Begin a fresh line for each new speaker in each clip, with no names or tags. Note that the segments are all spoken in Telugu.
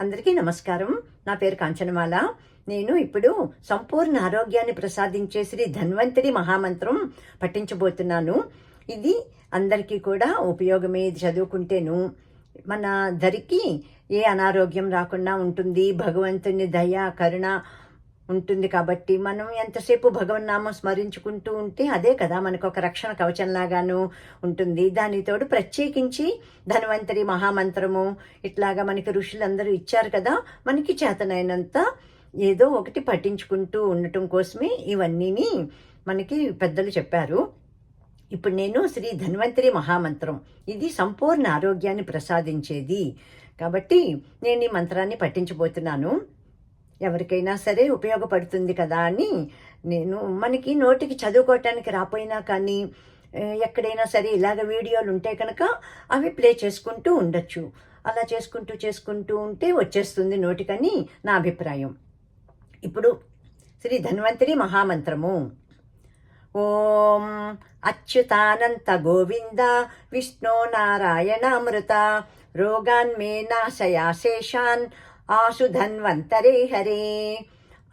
అందరికీ నమస్కారం. నా పేరు కాంచనమాల. నేను ఇప్పుడు సంపూర్ణ ఆరోగ్యాన్ని ప్రసాదించే శ్రీ ధన్వంతరి మహామంత్రం పఠించబోతున్నాను. ఇది అందరికీ కూడా ఉపయోగమే. ఇది చదువుకుంటేను మన ధరికి ఏ అనారోగ్యం రాకుండా ఉంటుంది. భగవంతుని దయ కరుణ ఉంటుంది కాబట్టి మనం ఎంతసేపు భగవన్నామం స్మరించుకుంటూ ఉంటే అదే కదా మనకు ఒక రక్షణ కవచంలాగాను ఉంటుంది. దానితోడు ప్రత్యేకించి ధన్వంతరి మహామంత్రము ఇట్లాగా మనకి ఋషులందరూ ఇచ్చారు కదా మనకి చేతనైనంత ఏదో ఒకటి పఠించుకుంటూ ఉండటం కోసమే ఇవన్నీని మనకి పెద్దలు చెప్పారు. ఇప్పుడు నేను శ్రీ ధన్వంతరి మహామంత్రం ఇది సంపూర్ణ ఆరోగ్యాన్ని ప్రసాదించేది. కాబట్టి నేను ఈ మంత్రాన్ని పఠించబోతున్నాను. ఎవరికైనా సరే ఉపయోగపడుతుంది కదా అని నేను మనకి నోటికి చదువుకోవటానికి రాపోయినా కానీ ఎక్కడైనా సరే ఇలాగ వీడియోలు ఉంటే కనుక అవి ప్లే చేసుకుంటూ ఉండొచ్చు. అలా చేసుకుంటూ చేసుకుంటూ ఉంటే వచ్చేస్తుంది నోటికని నా అభిప్రాయం. ఇప్పుడు శ్రీ ధన్వంతరి మహామంత్రము. ఓం అచ్యుతానంత గోవింద విష్ణో నారాయణామృత రోగాన్ మే నాశయాశేషాన్ ఆశు ధన్వంతరే హరే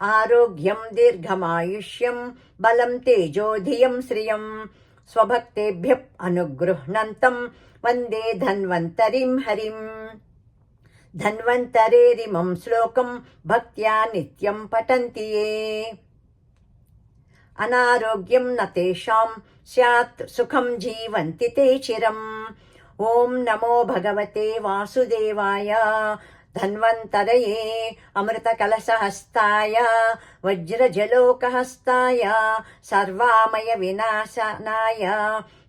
ఆరోగ్యం దీర్ఘమాయుష్యం బలం తేజోధియం శ్రియం స్వభక్తేభ్య అనుగృహ్ణంతం వందే ధన్వంతరిం హరిం ధన్వంతరేరిమం శ్లోకం భక్త్యా నిత్యం పఠంతి ఏ అనారోగ్యం న తేషాం స్యాత్ సుఖం జీవంతి తే చిరం ఓం నమో భగవతే వాసుదేవాయ ధన్వంతరయే అమృతకలశహస్తాయ వజ్రజలోకహస్తాయ సర్వామయ వినాశనాయ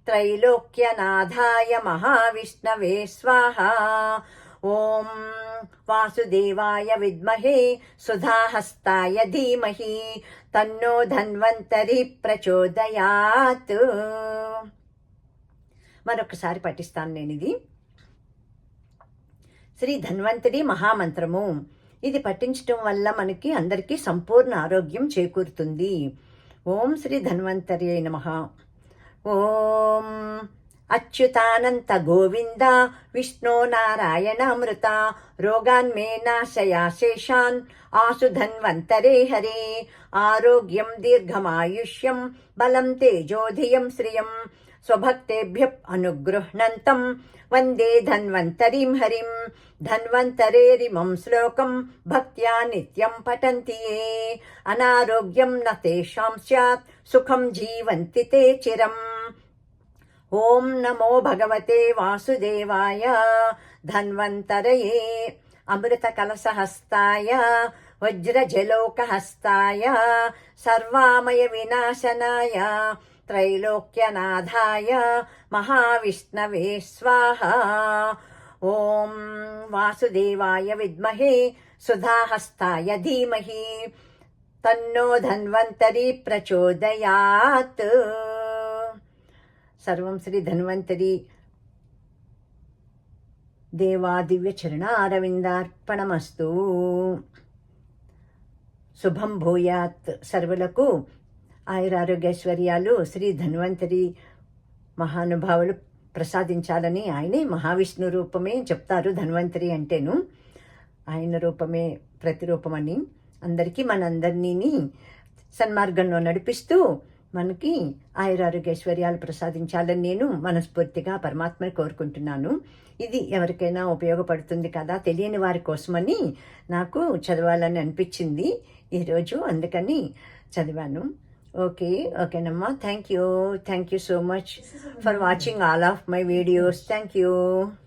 త్రైలోక్యనాథాయ మహావిష్ణవే స్వాహ. ఓం వాసుదేవాయ విద్మహే సుధాహస్తాయ ధీమహి తన్నో ధన్వంతరి ప్రచోదయాత్. మరొకసారి పఠిస్తాను నేను ఇది శ్రీ ధన్వంతరి మహామంత్రము. ఇది పఠించటం వల్ల మనకి అందరికీ సంపూర్ణ ఆరోగ్యం చేకూరుతుంది. ఓం శ్రీ ధన్వంతరి నమ. ఓం అచ్యుతానంత గోవింద విష్ణో నారాయణ అమృత రోగాన్మే నాశయాశేషాన్ ఆశు ధన్వంతరే హరే. ఆరోగ్యం దీర్ఘమాయుష్యం బలం తేజోధియం శ్రియం స్వభక్తేభ్య అనుగృహ్ణంతం వందే ధన్వంతరిం హరిం ధన్వంతరేరిమం శ్లోకం భక్త్యా నిత్యం పఠంతి ఏ అనారోగ్యం న తేషాం స్యాత్ సుఖం జీవంతి తే చిరం ఓం నమో భగవతే వాసుదేవాయ ధన్వంతరయే అమృతకలశహస్తాయ వజ్రజలోకహస్తాయ సర్వామయ వినాశనాయ త్రైలోక్యనాథాయ మహావిష్ణవే స్వాహ ఓం వాసుదేవాయ విద్మహే సుధాహస్తాయ ధీమహి తన్నో ధన్వంతరి ప్రచోదయాత్ సర్వం శ్రీ ధన్వంతరి దేవా దివ్య చరణ అరవిందార్పణమస్తు శుభం భూయాత్ సర్వులకు ఆయురారోగ్యైశ్వర్యాలు శ్రీ ధన్వంతరి మహానుభావులు ప్రసాదించాలని ఆయనే మహావిష్ణు రూపమే చెప్తారు ధన్వంతరి అంటేను. ఆయన రూపమే ప్రతిరూపమని అందరికీ మనందరినీ సన్మార్గంలో నడిపిస్తూ మనకి ఆయురారోగ్యైశ్వర్యాలు ప్రసాదించాలని నేను మనస్ఫూర్తిగా పరమాత్మని కోరుకుంటున్నాను. ఇది ఎవరికైనా ఉపయోగపడుతుంది కదా తెలియని వారి కోసమని నాకు చదవాలని అనిపించింది ఈరోజు అందుకని చదివాను. okay okay Namma thank you. Thank you so much for watching all of my videos. Thank you.